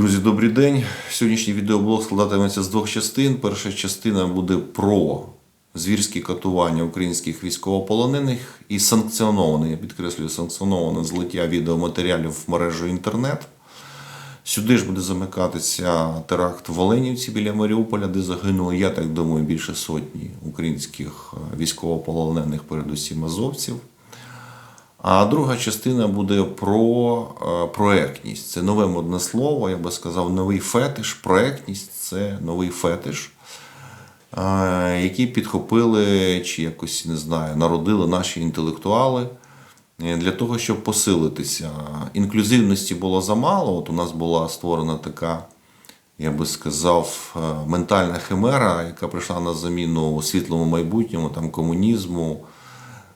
Друзі, добрий день. Сьогоднішній відеоблог складатиметься з двох частин. Перша частина буде про звірські катування українських військовополонених і санкціоноване, я підкреслюю, санкціоноване злиття відеоматеріалів в мережу інтернет. Сюди ж буде замикатися теракт в Оленівці біля Маріуполя, де загинуло, я так думаю, більше сотні українських е, військовополонених, передусім азовців. А друга частина буде про е, проектність. Це нове модне слово, я би сказав, новий фетиш. Проектність це новий фетиш, е, який підхопили чи якось не знаю, народили наші інтелектуали е, для того, щоб посилитися. Інклюзивності було замало. От у нас була створена така, я би сказав, ментальна химера, яка прийшла на заміну світлому майбутньому, там комунізму.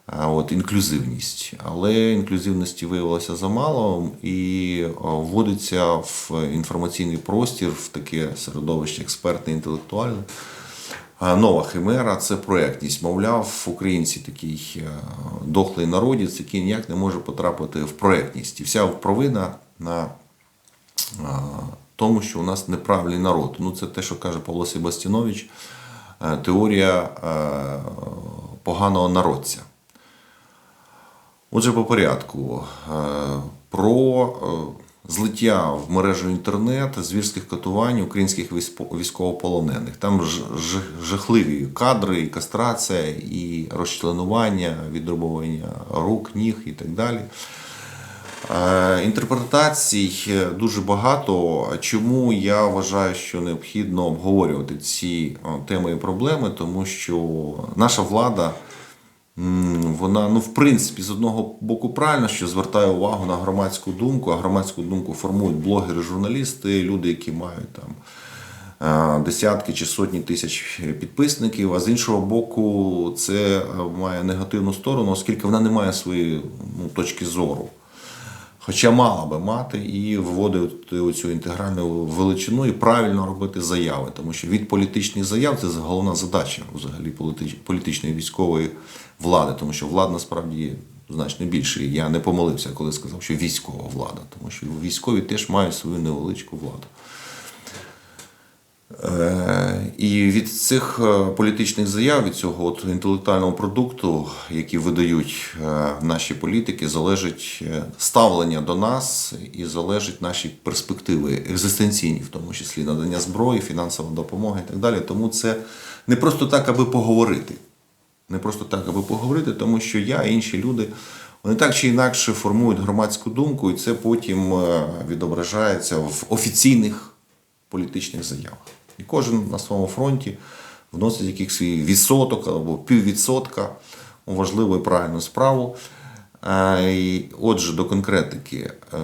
От інклюзивність, але інклюзивності виявилося замало і вводиться в інформаційний простір, в таке середовище експертне, інтелектуальне. Нова химера це проектність. Мовляв, українці такий дохлий народець, який ніяк не може потрапити в проектність. І вся провина на тому, що у нас неправильний народ. Ну, це те, що каже Павло Себастінович, е, теорія поганого народця. Отже, по порядку. Е, Про е, злиття в мережу інтернет звірських катувань українських військовополонених. Там жахливі кадри, і кастрація, і розчленування, відрубування рук, ніг і так далі. Е, Інтерпретацій дуже багато. Чому я вважаю, що необхідно обговорювати ці теми і проблеми, тому що наша влада. Вона, ну, в принципі, з одного боку, правильно, що звертає увагу на громадську думку, а громадську думку формують блогери, журналісти, люди, які мають там е, десятки чи сотні тисяч підписників. А з іншого боку, це е, має негативну сторону, оскільки вона не має своєї ну, точки зору. Хоча мала би мати і вводити оцю інтегральну величину і правильно робити заяви, тому що від політичних заяв це головна задача взагалі політич- політичної військової влади, тому що влада насправді значно більше. Я не помилився, коли сказав, що військова влада, тому що військові теж мають свою невеличку владу. Е, І від цих е, політичних заяв, від цього от інтелектуального продукту, які видають е, наші політики, залежить ставлення до нас і залежить наші перспективи екзистенційні, в тому числі надання зброї, фінансова допомога і так далі. Тому це не просто так, аби поговорити. Не просто так, аби поговорити, тому що я і інші люди вони так чи інакше формують громадську думку, і це потім відображається в офіційних політичних заявах. І кожен на своєму фронті вносить якийсь свій відсоток або піввідсотка у важливу і правильну справу. Е, і Отже, до конкретики. Е,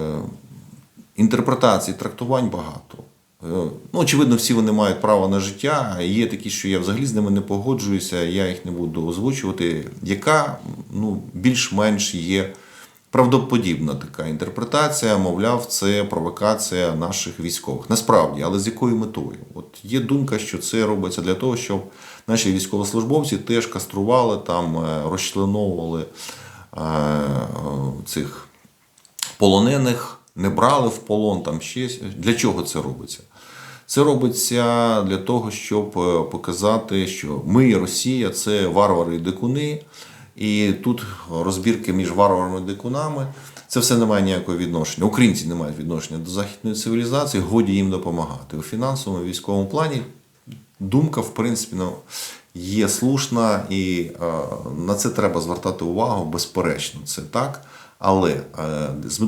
Інтерпретацій, трактувань багато. Е, Ну, очевидно, всі вони мають право на життя. Є такі, що я взагалі з ними не погоджуюся, я їх не буду озвучувати. Яка ну, більш-менш є правдоподібна така інтерпретація, мовляв, це провокація наших військових. Насправді, але з якою метою? От є думка, що це робиться для того, щоб наші військовослужбовці теж кастрували там, е, розчленовували е, цих полонених, не брали в полон там ще. Для чого це робиться? Це робиться для того, щоб е, показати, що ми, Росія, це варвари і дикуни, і тут розбірки між варварами і дикунами. Це все не має ніякого відношення. Українці не мають відношення до західної цивілізації, годі їм допомагати. У фінансовому і військовому плані думка, в принципі, ну, є слушна, і е, на це треба звертати увагу, безперечно, це так. Але е,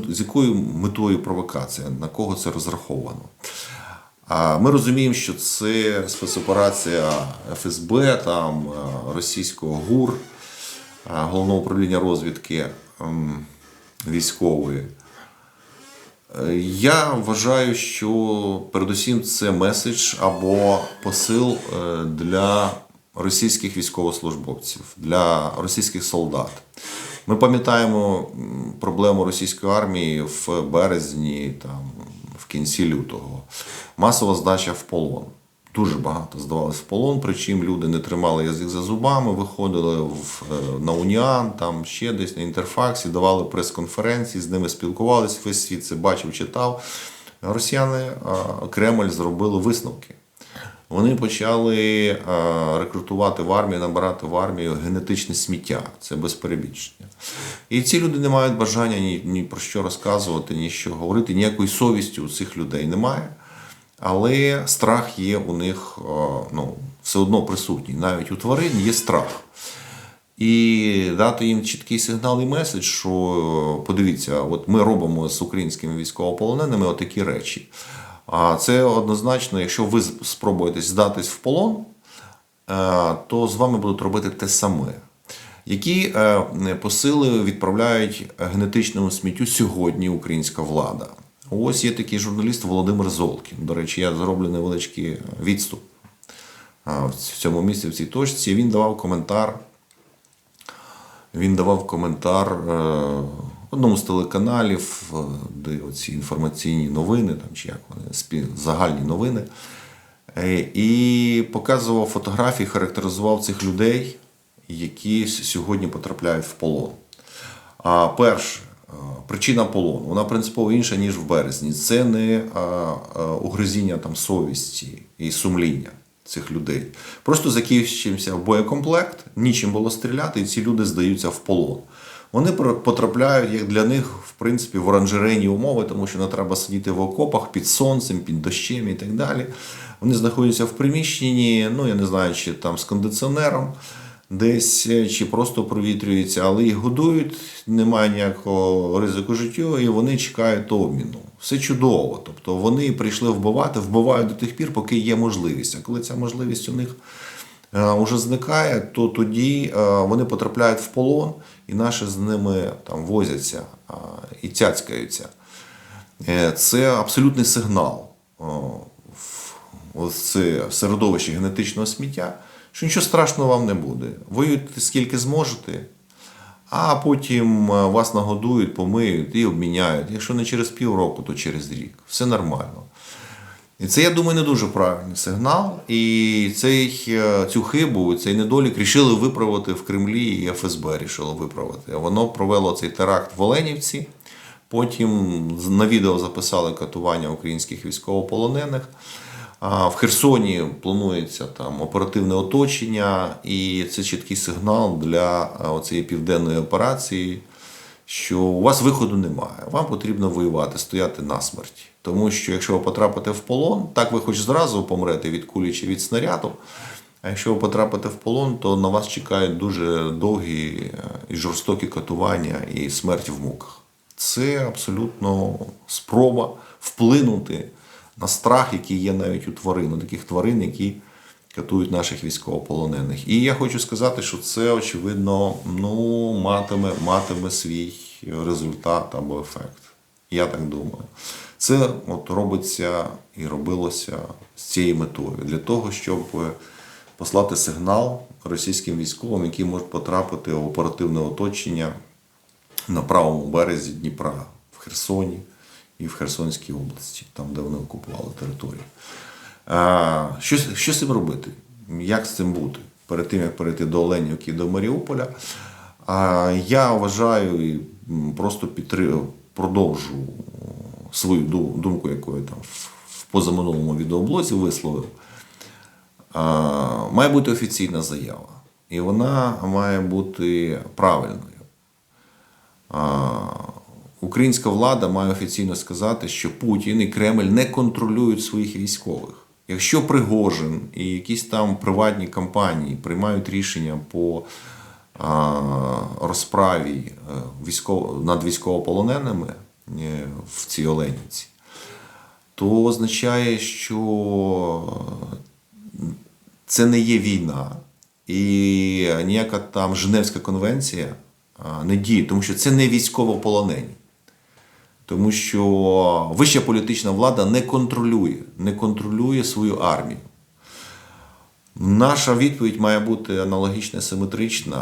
з, якою метою провокація, на кого це розраховано? Ми розуміємо, що це спецоперація ФСБ, там е, російського ГУР, головного управління розвідки ем, військової. Е, Я вважаю, що передусім це меседж або посил е, для російських військовослужбовців, для російських солдат. Ми пам'ятаємо проблему російської армії в березні, там, в кінці лютого. Масова здача в полон. Дуже багато здавалось в полон, причому люди не тримали язик за зубами, виходили в, е, на Уніан, там ще десь на інтерфаксі, давали прес-конференції, з ними спілкувалися, весь світ це бачив, читав. росіяни, Кремль зробили висновки. Вони почали е, рекрутувати в армію, набирати в армію генетичне сміття. Це без перебільшення. І ці люди не мають бажання ні, ні про що розказувати, ні що говорити. Ніякої совісті у цих людей немає. Але страх є у них е, ну, все одно присутній. Навіть у тварин є страх. І дати їм чіткий сигнал і меседж, що е, подивіться, от ми робимо з українськими військовополоненими отакі речі. А це однозначно, якщо ви спробуєте здатись в полон, е, то з вами будуть робити те саме. Які посили відправляють генетичному сміттю сьогодні українська влада? Ось є такий журналіст Володимир Золкін. До речі, я зроблю невеличкий відступ в цьому місці, в цій точці. Він давав коментар. Він давав коментар е, одному з телеканалів, е, де оці інформаційні новини, там, чи як вони, загальні новини. Е, І показував фотографії, характеризував цих людей, які сьогодні потрапляють в полон. А перше, причина полону, вона принципово інша, ніж в березні. Це не угризіння там, совісті і сумління цих людей. Просто закінчився боєкомплект, нічим було стріляти, і ці люди здаються в полон. Вони потрапляють, як для них, в принципі, в оранжерейні умови, тому що не треба сидіти в окопах під сонцем, під дощем і так далі. Вони знаходяться в приміщенні, ну я не знаю, чи там з кондиціонером десь е, чи просто провітрюються, але їх годують, немає ніякого ризику життю, і вони чекають обміну. Все чудово. Тобто вони прийшли вбивати, вбивають до тих пір, поки є можливість. А коли ця можливість у них вже зникає, то тоді е, вони потрапляють в полон, і наші з ними там возяться і цяцькаються. Е, Це абсолютний сигнал в середовище генетичного сміття, що нічого страшного вам не буде. Воюйте скільки зможете, а потім е, вас нагодують, помиють і обміняють. Якщо не через півроку, то через рік. Все нормально. І це, я думаю, не дуже правильний сигнал. І цей, е, цю хибу, цей недолік рішили виправити в Кремлі, і ФСБ рішило виправити. Воно провело цей теракт в Оленівці. Потім на відео записали катування українських військовополонених. В Херсоні планується там оперативне оточення, і це чіткий сигнал для е, цієї південної операції, що у вас виходу немає. Вам потрібно воювати, стояти насмерть. Тому що якщо ви потрапите в полон, так ви хоч зразу помрете від кулі чи від снаряду. А якщо ви потрапите в полон, то на вас чекають дуже довгі е, і жорстокі катування і смерть в муках. Це абсолютно спроба вплинути на страх, який є навіть у тварин, у таких тварин, які катують наших військовополонених. І я хочу сказати, що це очевидно ну, матиме, матиме свій результат або ефект. Я так думаю. Це от робиться і робилося з цією метою для того, щоб послати сигнал російським військовим, які можуть потрапити в оперативне оточення на правому березі Дніпра в Херсоні і в Херсонській області, там, де вони окупували територію. А, що, що з цим робити? Як з цим бути? Перед тим, як перейти до Оленівки і до Маріуполя, а, я вважаю і просто підтри... продовжу свою думку, яку я там в позаминулому відеоблозі висловив. А, має бути офіційна заява. І вона має бути правильною. А, Українська влада має офіційно сказати, що Путін і Кремль не контролюють своїх військових. Якщо Пригожин і якісь там приватні компанії приймають рішення по розправі е, військов... над військовополоненими е, в цій Оленівці, то означає, що це не є війна, і ніяка там Женевська конвенція не діє, тому що це не військовополонені. Тому що вища політична влада не контролює, не контролює свою армію. Наша відповідь має бути аналогічна, симетрична.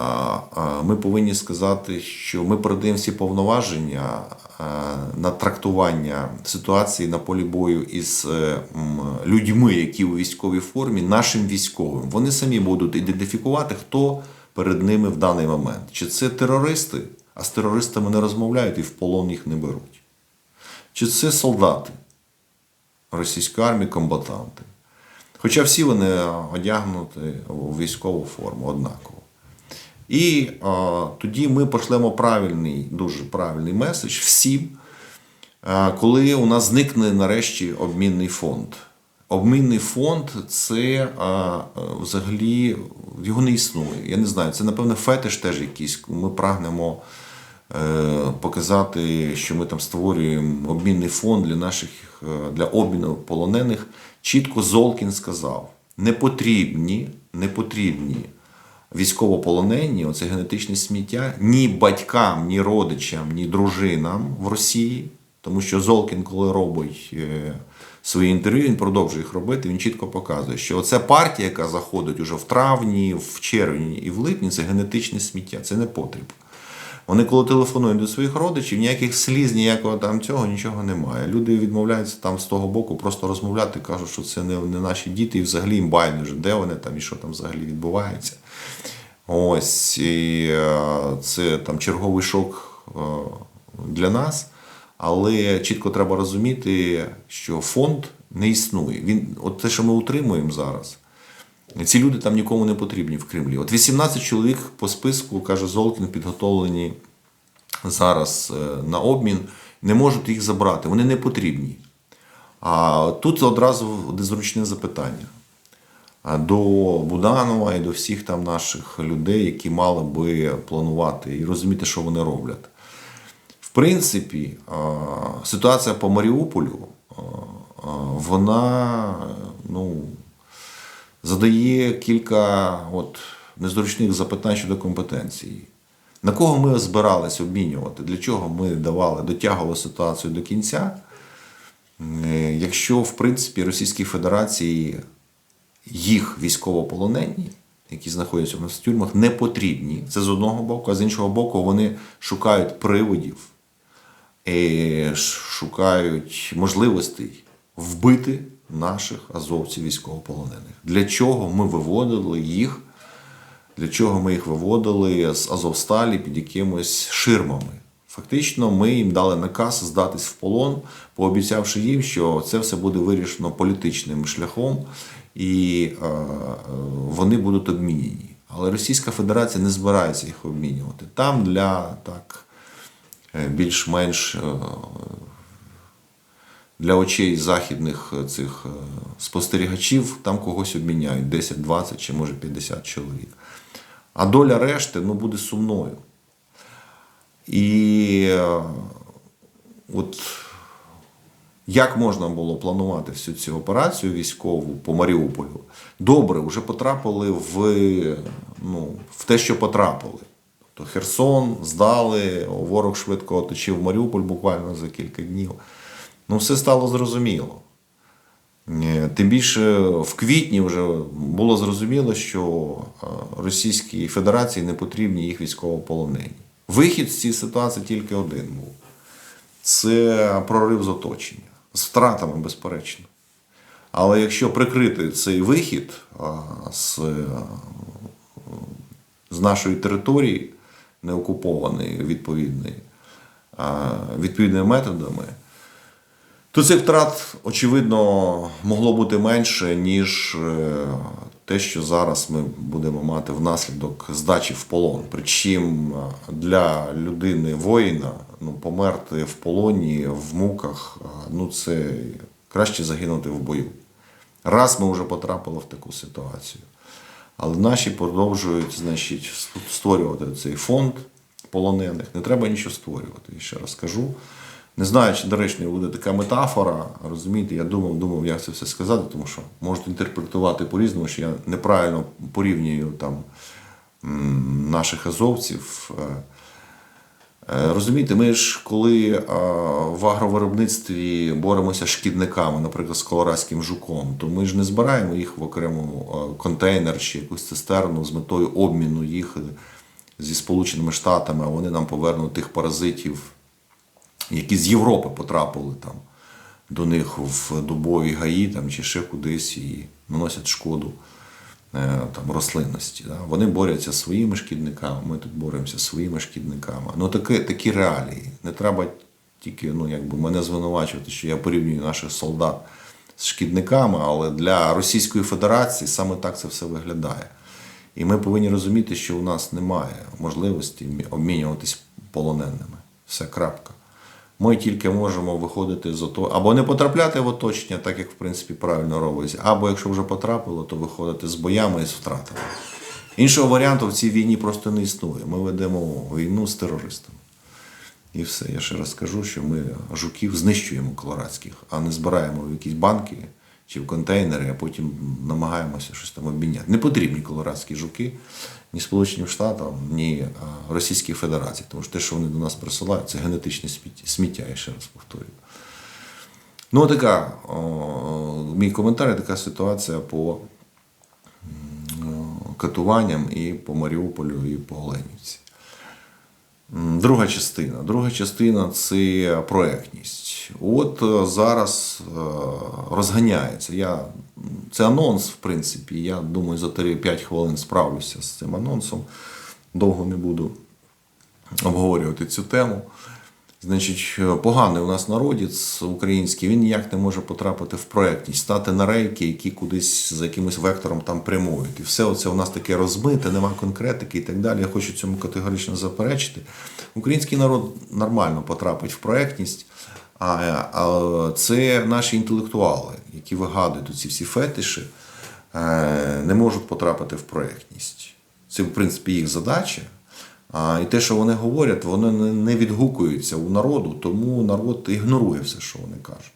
Ми повинні сказати, що ми передаємо всі повноваження на трактування ситуації на полі бою із е, людьми, які у військовій формі, нашим військовим. Вони самі будуть ідентифікувати, хто перед ними в даний момент. Чи це терористи, а з терористами не розмовляють і в полон їх не беруть. Чи це солдати, російської армії комбатанти. Хоча всі вони одягнуті у військову форму однаково. І а, тоді ми пошлемо правильний, дуже правильний меседж всім, а, коли у нас зникне нарешті обмінний фонд. Обмінний фонд це а, взагалі його не існує. Я не знаю, це напевно фетиш теж якийсь. Ми прагнемо е, показати, що ми там створюємо обмінний фонд для наших е, для обміну полонених. Чітко Золкін сказав: не потрібні, не потрібні військовополонені, оце генетичне сміття, ні батькам, ні родичам, ні дружинам в Росії. Тому що Золкін, коли робить е, свої інтерв'ю, він продовжує їх робити. Він чітко показує, що оця партія, яка заходить уже в травні, в червні і в липні, це генетичне сміття, це не потріб. Вони, коли телефонують до своїх родичів, ніяких сліз, ніякого там цього, нічого немає. Люди відмовляються там з того боку просто розмовляти, кажуть, що це не, не наші діти, і взагалі їм байдуже, де вони там і що там взагалі відбувається. Ось і е, це там черговий шок е, для нас. Але чітко треба розуміти, що фонд не існує. Він, от те, що ми утримуємо зараз, ці люди там нікому не потрібні в Кремлі. От 18 чоловік по списку, каже Золкін, підготовлені зараз е, на обмін, не можуть їх забрати, вони не потрібні. А тут одразу незручне запитання до Буданова і до всіх там наших людей, які мали би планувати і розуміти, що вони роблять. В принципі, ситуація по Маріуполю, а, вона ну, задає кілька от, незручних запитань щодо компетенції. На кого ми збиралися обмінювати? Для чого ми давали, дотягували ситуацію до кінця? Е, Якщо, в принципі, Російській Федерації їх військовополонені, які знаходяться в нас в тюрмах, не потрібні. Це з одного боку, а з іншого боку, вони шукають приводів, е, шукають можливостей вбити наших азовців військовополонених. Для чого ми виводили їх? Для чого ми їх виводили з Азовсталі під якимось ширмами? Фактично, ми їм дали наказ здатись в полон, пообіцявши їм, що це все буде вирішено політичним шляхом, і е, вони будуть обмінені. Але Російська Федерація не збирається їх обмінювати. Там для так е, більш-менш е, для очей західних е, цих е, спостерігачів там когось обміняють 10, 20 чи може 50 чоловік. А доля решти ну, буде сумною. І е, от як можна було планувати всю цю операцію військову по Маріуполю? Добре, вже потрапили в, ну, в те, що потрапили. Тобто Херсон здали, ворог швидко оточив Маріуполь буквально за кілька днів. Ну, все стало зрозуміло. Е, Тим більше в квітні вже було зрозуміло, що е, Російській Федерації не потрібні їх військовополонені. Вихід з цієї ситуації тільки один був: це прорив з оточення, з втратами, безперечно. Але якщо прикрити цей вихід з, з нашої території, неокупованої відповідними методами, то цих втрат, очевидно, могло бути менше, ніж е, те, що зараз ми будемо мати внаслідок здачі в полон. Причому е, для людини воїна ну, померти в полоні, в муках, е, ну це краще загинути в бою. Раз ми вже потрапили в таку ситуацію. Але наші продовжують значить, створювати цей фонд полонених. Не треба нічого створювати, я ще раз кажу. Не знаю, чи доречною буде така метафора, розумієте, я думав, думав, як це все сказати, тому що можуть інтерпретувати по-різному, що я неправильно порівнюю там наших азовців. Е, е, Розумієте, ми ж коли е, в агровиробництві боремося шкідниками, наприклад, з колорадським жуком, то ми ж не збираємо їх в окрему контейнер чи якусь цистерну з метою обміну їх зі Сполученими Штатами, а вони нам повернуть тих паразитів які з Європи потрапили там до них в дубові гаї там, чи ще кудись і наносять шкоду е, там, рослинності. Да? Вони борються своїми шкідниками, ми тут боремося своїми шкідниками. Ну такі, такі реалії. Не треба тільки ну, якби, мене звинувачувати, що я порівнюю наших солдат з шкідниками, але для Російської Федерації саме так це все виглядає. І ми повинні розуміти, що у нас немає можливості обмінюватись полоненими. Все крапка. Ми тільки можемо виходити з ото або не потрапляти в оточення, так як в принципі правильно робиться, або якщо вже потрапило, то виходити з боями і з втратами. Іншого варіанту в цій війні просто не існує. Ми ведемо війну з терористами. І все. Я ще раз скажу, що ми жуків знищуємо колорадських, а не збираємо в якісь банки чи в контейнери, а потім намагаємося щось там обміняти. Не потрібні колорадські жуки ні Сполученим Штатам, ні Російській Федерації, тому що те, що вони до нас присилають, це генетичне сміття, я ще раз повторюю. Ну, така, о, мій коментар, така ситуація по катуванням і по Маріуполю, і по Оленівці. Друга частина. Друга частина це проектність. От е, зараз е, розганяється. Я, це анонс, в принципі. Я думаю, за 3-5 хвилин справлюся з цим анонсом. Довго не буду обговорювати цю тему. Значить, е, поганий у нас народець український, він ніяк не може потрапити в проектність, стати на рейки, які кудись за якимось вектором там прямують. І все це у нас таке розмите, нема конкретики і так далі. Я хочу цьому категорично заперечити. Український народ нормально потрапить в проектність, а, це наші інтелектуали, які вигадують ці всі фетиші, е, не можуть потрапити в проектність. Це, в принципі, їх задача. А, і те, що вони говорять, воно не- відгукується у народу, тому народ ігнорує все, що вони кажуть.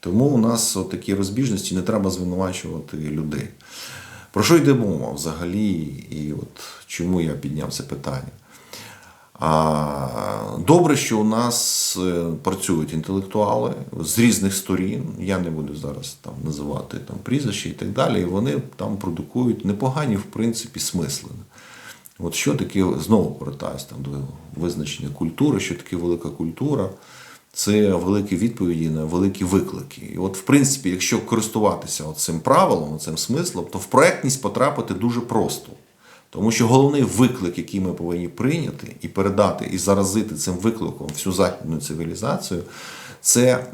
Тому у нас такі розбіжності не треба звинувачувати людей. Про що йде мова взагалі, і от чому я підняв це питання? Добре, що у нас е, працюють інтелектуали з різних сторін. Я не буду зараз там називати там прізвища і так далі. І вони там продукують непогані, в принципі, смисли. От що таке, знову повертаюся там до визначення культури, що таке велика культура, це великі відповіді на великі виклики. І от, в принципі, якщо користуватися цим правилом, цим смислом, то в проектність потрапити дуже просто. Тому що головний виклик, який ми повинні прийняти і передати, і заразити цим викликом всю західну цивілізацію, це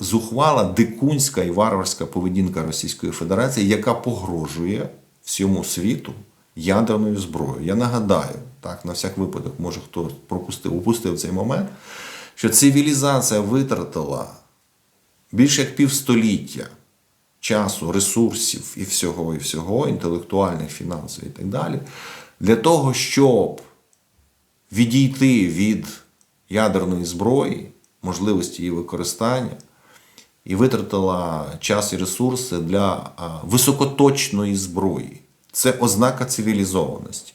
зухвала дикунська і варварська поведінка Російської Федерації, яка погрожує всьому світу ядерною зброєю. Я нагадаю, так, на всяк випадок, може хто пропустив, упустив цей момент, що цивілізація витратила більше як півстоліття часу, ресурсів і всього, і всього, інтелектуальних, фінансових і так далі, для того, щоб відійти від ядерної зброї, можливості її використання, і витратила час і ресурси для високоточної зброї. Це ознака цивілізованості.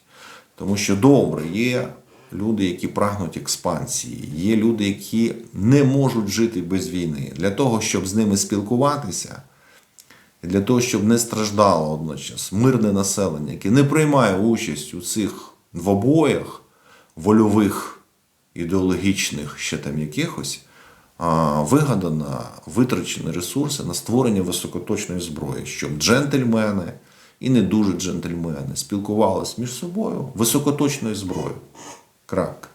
Тому що добре, є люди, які прагнуть експансії, є люди, які не можуть жити без війни. Для того, щоб з ними спілкуватися, для того, щоб не страждало одночас мирне населення, яке не приймає участь у цих двобоях вольових, ідеологічних, ще там якихось, вигадано витрачені ресурси на створення високоточної зброї, щоб джентльмени і не дуже джентльмени спілкувалися між собою високоточною зброєю. Крапка.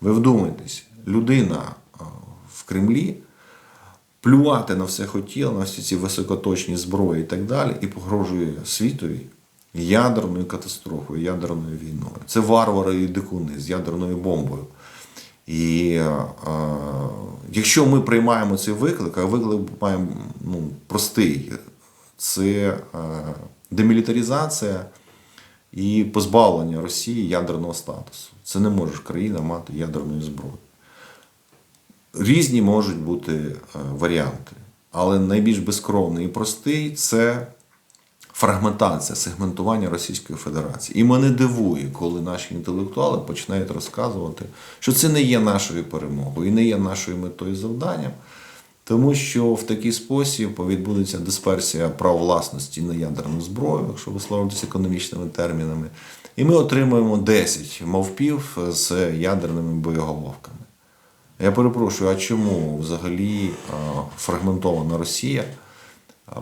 Ви вдумайтесь, людина в Кремлі плювати на все хотіла, на всі ці високоточні зброї і так далі, і погрожує світові ядерною катастрофою, ядерною війною. Це варвари і дикуни з ядерною бомбою. І е, якщо ми приймаємо цей виклик, а виклик маємо ну, простий, це е, демілітаризація і позбавлення Росії ядерного статусу. Це не може країна мати ядерної зброї. Різні можуть бути е, варіанти, але найбільш безкровний і простий це фрагментація, сегментування Російської Федерації. І мене дивує, коли наші інтелектуали починають розказувати, що це не є нашою перемогою і не є нашою метою завданням, тому що в такий спосіб відбудеться дисперсія прав власності на ядерну зброю, якщо висловлюватися економічними термінами, і ми отримуємо 10 мовпів з ядерними боєголовками. Я перепрошую, а чому взагалі фрагментована Росія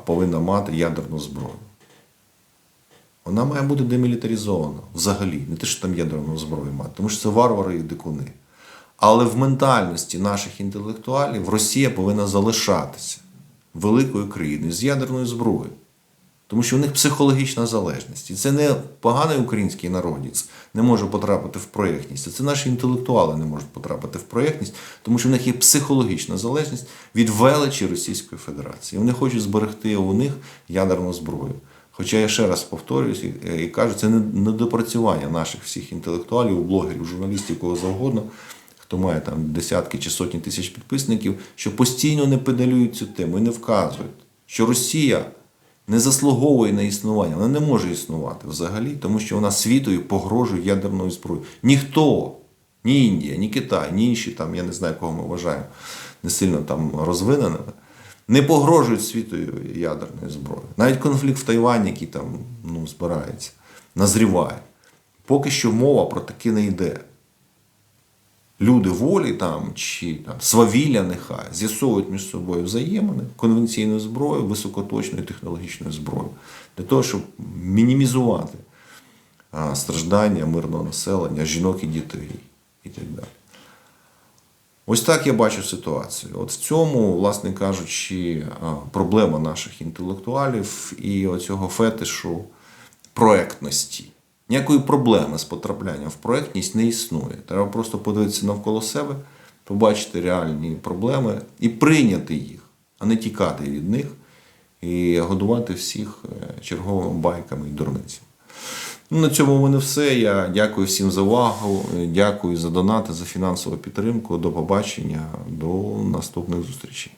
повинна мати ядерну зброю? Вона має бути демілітаризована взагалі, не те, що там ядерну зброю мати, тому що це варвари і дикуни. Але в ментальності наших інтелектуалів Росія повинна залишатися великої країни з ядерною зброєю. Тому що в них психологічна залежність. І це не поганий український народець не може потрапити в проєктність. Це наші інтелектуали не можуть потрапити в проєктність, тому що в них є психологічна залежність від величі Російської Федерації. Вони хочуть зберегти у них ядерну зброю. Хоча я ще раз повторююсь і, і кажу, це не недопрацювання наших всіх інтелектуалів, блогерів, журналістів, кого завгодно, хто має там десятки чи сотні тисяч підписників, що постійно не педалюють цю тему і не вказують, що Росія не заслуговує на існування, вона не може існувати взагалі, тому що вона світою погрожує ядерною зброєю. Ніхто, ні Індія, ні Китай, ні інші там, я не знаю, кого ми вважаємо, не сильно там розвиненими, не погрожують світою ядерною зброєю. Навіть конфлікт в Тайвані, який там ну, збирається, назріває. Поки що мова про таке не йде. Люди волі там чи там свавілля нехай з'ясовують між собою взаємини конвенційною зброєю, високоточною технологічною зброєю для того, щоб мінімізувати страждання мирного населення, жінок і дітей і так далі. Ось так я бачу ситуацію. От в цьому, власне кажучи, проблема наших інтелектуалів і оцього фетишу проектності. Ніякої проблеми з потраплянням в проектність не існує. Треба просто подивитися навколо себе, побачити реальні проблеми і прийняти їх, а не тікати від них і годувати всіх е, черговими байками і дурницями. Ну, на цьому в мене все. Я дякую всім за увагу, е, дякую за донати, за фінансову підтримку. До побачення, до наступних зустрічей.